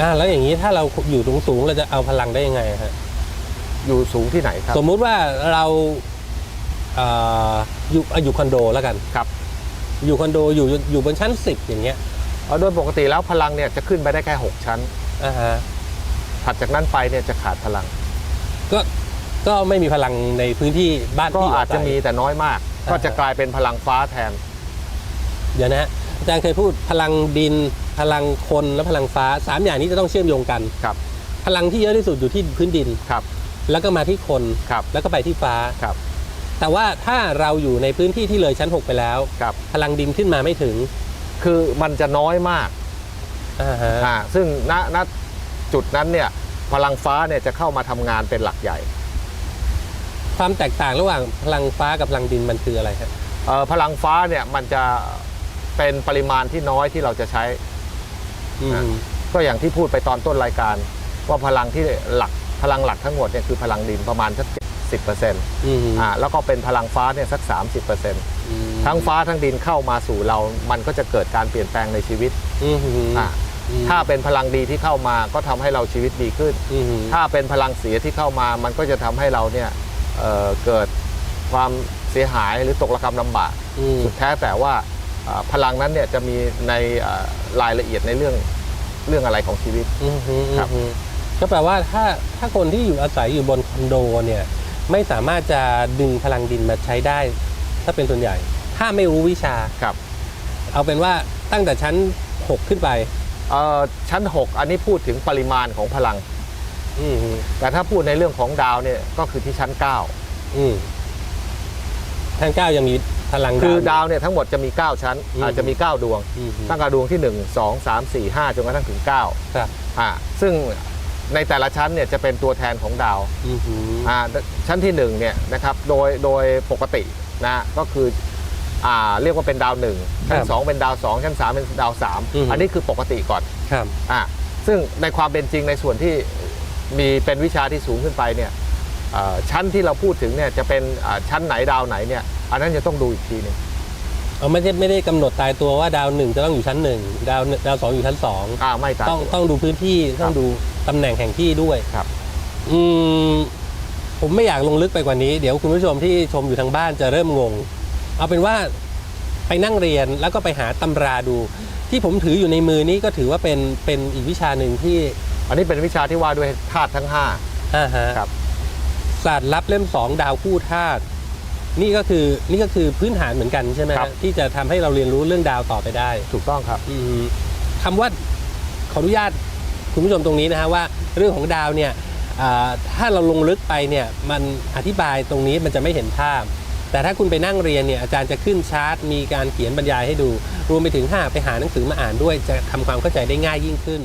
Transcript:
อ่าแล้วอย่างนี้ถ้าเราอยู่สูงสูงๆเราจะเอาพลังได้ยังไงฮะอยู่สูงที่ไหนครับ สมมุติว่าเราเอ่ออยู่อะอยู่คอนโดแล้วกัน ครับ อยู่คอนโดอยู่อยู่บนชั้น 10 อย่างเงี้ยเอาโดยปกติแล้วพลังเนี่ยจะขึ้นไปได้แค่ 6 ชั้น อ่าฮะถัดจากนั้นไปเนี่ยจะขาดพลัง ก็ก็ไม่มีพลังในพื้นที่บ้านก็ที่ยู่อาจจะศัยมีแต่น้อยมากอ่าก็จะกลายเป็นพลังฟ้าแทน เดี๋ยวนะฮะ อาจารย์เคยพูดพลังดิน พลังคนและพลังฟ้าสามอย่างนี้จะต้องเชื่อมโยงกัน ครับ พลังที่เยอะที่สุดอยู่ที่พื้นดิน ครับ แล้วก็มาที่คน ครับ แล้วก็ไปที่ฟ้า ครับ แต่ว่าถ้าเราอยู่ในพื้นที่ที่เลยชั้น 6 ไปแล้ว ครับ พลังดินขึ้นมาไม่ถึงคือมันจะน้อยมากอ่าฮะอ่าซึ่งณณจุดนั้นเนี่ยพลังฟ้าเนี่ยจะเข้ามาทำงานเป็นหลักใหญ่ความแตกต่างระหว่างพลังฟ้ากับพลังดินมันคืออะไรครับ เอ่อพลังฟ้าเนี่ยมันจะ เป็นปริมาณที่น้อยที่เราจะใช้ อืมอ่าก็อย่างที่พูดไปตอนต้นรายการ ว่าพลังที่หลักพลังหลักทั้งหมดเนี่ยคือพลังดินประมาณสักสิบเปอร์เซ็นต์อืมอ่าแล้วก็เป็นพลังฟ้าเนี่ยสักสามสิบเปอร์เซ็นต์อืมทั้งฟ้าทั้งดินเข้ามาสู่เรา มันก็จะเกิดการเปลี่ยนแปลงในชีวิตอืมอ่าถ้าเป็นพลังดีที่เข้ามาก็ทำให้เราชีวิตดีขึ้น อืมถ้าเป็นพลังเสียที่เข้ามา มันก็จะทำให้เราเนี่ยเอ่อเกิดความเสียหายหรือตกระกำลำบาก อืม สุดแท้แต่ว่าเอ่อ พลังนั้นเนี่ยจะมีในรายละเอียดในเรื่องเรื่องอะไรของชีวิตครับก็แปลว่าถ้าถ้าคนที่อยู่อาศัยอยู่บนคอนโดเนี่ยไม่สามารถจะดึงพลังดินมาใช้ได้ ถ้าเป็นส่วนใหญ่ ถ้าไม่รู้วิชาครับ เอาเป็นว่าตั้งแต่ชั้น 6 ขึ้นไปชั้น 6 อันนี้พูดถึงปริมาณของพลังแต่ถ้าพูดในเรื่องของดาวเนี่ยก็คือที่ชั้น 9 ท่างเก้ายังมีพลังคือดาวเนี่ยทั้งหมดจะมี 9 ชั้น อาจจะมี 9 ดวง ตั้งแต่ดวงที่ 1 2 3 4 5 จนกระทั่งถึง 9 ครับอ่าซึ่งในแต่ละชั้นเนี่ยจะเป็นตัวแทนของดาวอ่าชั้นที่1เนี่ยนะครับโดยโดยปกตินะก็คืออ่าเรียกว่าเป็นดาวหนึ่งชั้นสองเป็นดาวสองชั้นสามเป็นดาวสามอันนี้คือปกติก่อนครับอ่าซึ่งในความเป็นจริงในส่วนที่มีเป็นวิชาที่สูงขึ้นไปเนี่ยชั้นที่เราพูดถึงเนี่ยจะเป็นชั้นไหนดาวไหนเนี่ย อันนั้นจะต้องดูอีกทีหนึงเอาไม่ได้ไม่ได้กำหนดตายตัวว่าดาวหนึ่งจะต้องอยู่ชั้นหนึ่งดาวหนึ่งดาวสองอยู่ชั้นสองอ่าไม่ตามต้องตัว ต้องดูพื้นที่ต้องดูตำแหน่งแห่งที่ด้วยครับ อืมผมไม่อยากลงลึกไปกว่านี้เดี๋ยวคุณผู้ชมที่ชมอยู่ทางบ้านจะเริ่มงง เอาเป็นว่าไปนั่งเรียนแล้วก็ไปหาตำราดู ที่ผมถืออยู่ในมือนี้ก็ถือว่าเป็นเป็นอีกวิชาหนึ่งที่อันนี้เป็นวิชาที่ว่าด้วยธาตุทั้งห้า อ่าฮะครับ ศาสตร์ลับเล่มสองดาวคู่ธาตุ นี่ก็คือนี่ก็คือพื้นฐานเหมือนกันใช่ไหมฮะที่จะทำให้เราเรียนรู้เรื่องดาวต่อไปได้ ถูกต้องครับ อืมคำว่าขออนุญาตคุณผู้ชมตรงนี้นะฮะว่าเรื่องของดาวเนี่ยอ่าถ้าเราลงลึกไปเนี่ยมันอธิบายตรงนี้มันจะไม่เห็นภาพ แต่ถ้าคุณไปนั่งเรียนเนี่ยอาจารย์จะขึ้นชาร์ตมีการเขียนบรรยายให้ดู รวมไปถึงถ้าไปหาหนังสือมาอ่านด้วยจะทำความเข้าใจได้ง่ายยิ่งขึ้น